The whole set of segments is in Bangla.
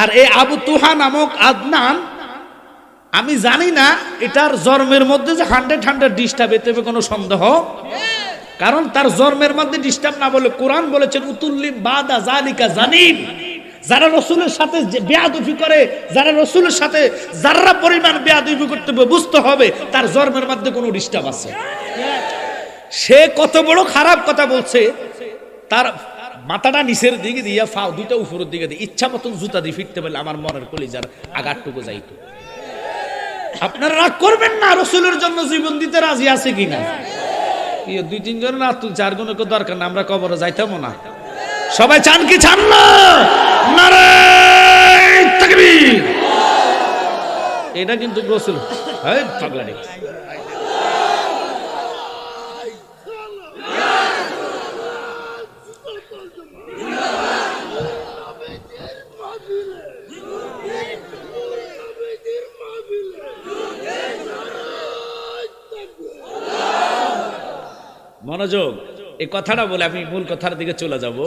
আর এই আবু তুহা নামক আদনান, আমি জানি না এটার জন্মের মধ্যে যে হান্ড্রেড হান্ড্রেড ডিস্টার্ব, এতে কোনো সন্দেহ। কারণ তার জন্মের মধ্যে ডিস্টার্ব না বলে কোরআন বলেছেন, উতুল্লিম বাদা জালিকা জানিন যারা রসুলের সাথে বেয়াদুফি করে, যারা রসুলের সাথে, যারা পরিমাণ বেয়াদুফি করতে হবে, বুঝতে হবে তার জন্মের মধ্যে কোনো ডিস্টার্ব আছে। সে কত বড় খারাপ কথা বলছে, তার মাথাটা নিচের দিকে দিয়া ফাও দুইটা উপরের দিকে দিয়ে, ইচ্ছা মতন জুতা দিয়ে ফিরতে পারলে আমার মনের কলিজার আঘাতটুকু যাইতো। আপনারা রাগ করবেন না, রসুলের জন্য জীবন দিতে রাজি আছে কিনা দুই তিনজন না তুই চার গুণ দরকার না, আমরা কবরে যাইতাম না। সবাই চান কি চান না? এটা কিন্তু রসুল হ্যাঁ পাগলানি মনোযোগ এই কথাটা বলে আমি মূল কথার দিকে চলে যাব।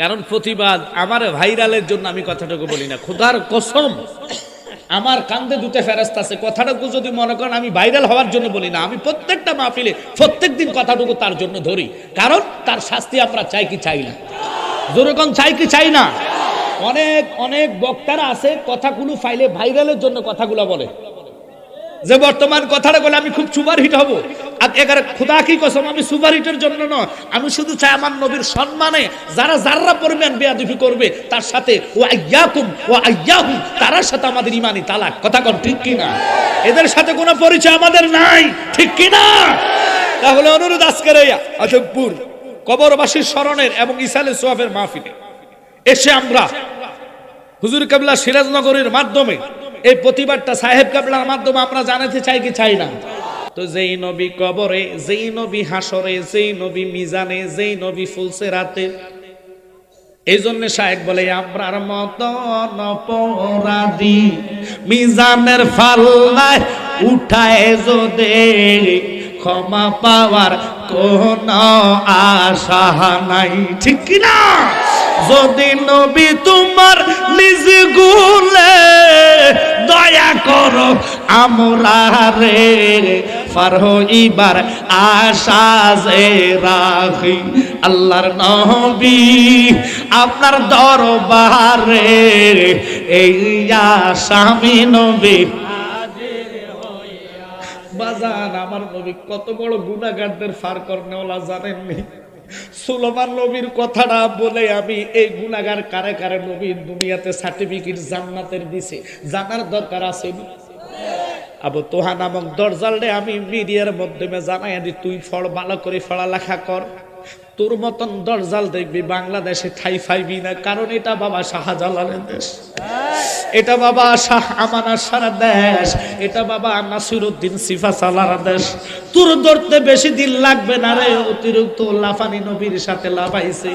কারণ প্রতিবাদ আমার ভাইরালের জন্য আমি কথাটুকু বলি না। খোদার কসম, আমার কান্দে দুটো ফেরস্ত আছে। কথাটুকু যদি মনে করেন, আমি ভাইরাল হওয়ার জন্য বলি না। আমি প্রত্যেকটা মাহফিলে প্রত্যেক দিন কথাটুকু তার জন্য ধরি। কারণ তার শাস্তি আমরা চাই কি চাই না। যেরকম চাই কি চাই না? অনেক অনেক বক্তারা আছে, কথাগুলো ফাইলে ভাইরালের জন্য কথাগুলো বলে। যে বর্তমান কথাটা বলে আমি খুব সুপার হিট হব। এগারে খোদা কসম, আমি সুপার হিটের জন্য নয়। আমি শুধু চাই আমার নবীর সম্মানে যারা যারা পরিমাণ বেয়াদুফি করবে, তার সাথে ও আয়াকুম ও আয়াহুম তার সাথে আমাদের ইমানি তালাক। কথা কন, ঠিক কি না এদের সাথে কোনো পরিচয় আমাদের নাই, ঠিক কি না তাহলে অনুরোধ আজকের কবরবাসীর স্মরণের এবং ইসালে সোয়াবের মাহফিলে এসে আমরা হুজুর কাবলা সিরাজনগরের মাধ্যমে এই প্রতিবাদটা সাহেব কাবলার মাধ্যমে আমরা জানাতে চাই কি চাই না? তো যেই নবী কবরে, যেই নবী হাসরে, যেই নবী মিজানে, যেই নবী ফুলসে রাতে এই জন্য সাহেব বলে আমরার মতন অপরাধী, মিজানের ফাল্লায় উঠায় যদি ক্ষমা পাওয়ার কোন আশা নাই। ঠিক কিনা? যদি নবী তোমার নিজ গুলে দয়া করো, আমরা রে পার হইবার আশা রাখি, আল্লাহর নবী আপনার দরবারে এই আসামি নবী। বাজান, আমার নবী কত বড় গুণাগারদের ফার জানেননি সুলমান নবীর কথাটা বলে আমি এই গুণাগার কারে কারে নবীর দুনিয়াতে সার্টিফিকেট জান্নাতের দিছে। জানার দরকার আছে আবু তোহা নামক দরজালে আমি মিডিয়ার মাধ্যমে জানাই দি তুই ফল ভালো করে পড়ালেখা কর। তোর মতন দরজাল দেখবি বাংলাদেশে ঠাই ফাইবি না, কারণ এটা বাবা শাহজালালের দেশ। এটা বাবা শাহ আমানা সারা দেশ। এটা বাবা নাসিরুদ্দিন সিফা সালার দেশ। তোর ধরতে বেশি দিন লাগবে না রে, অতিরিক্ত লাফানি নবীর সাথে লাফাইছে।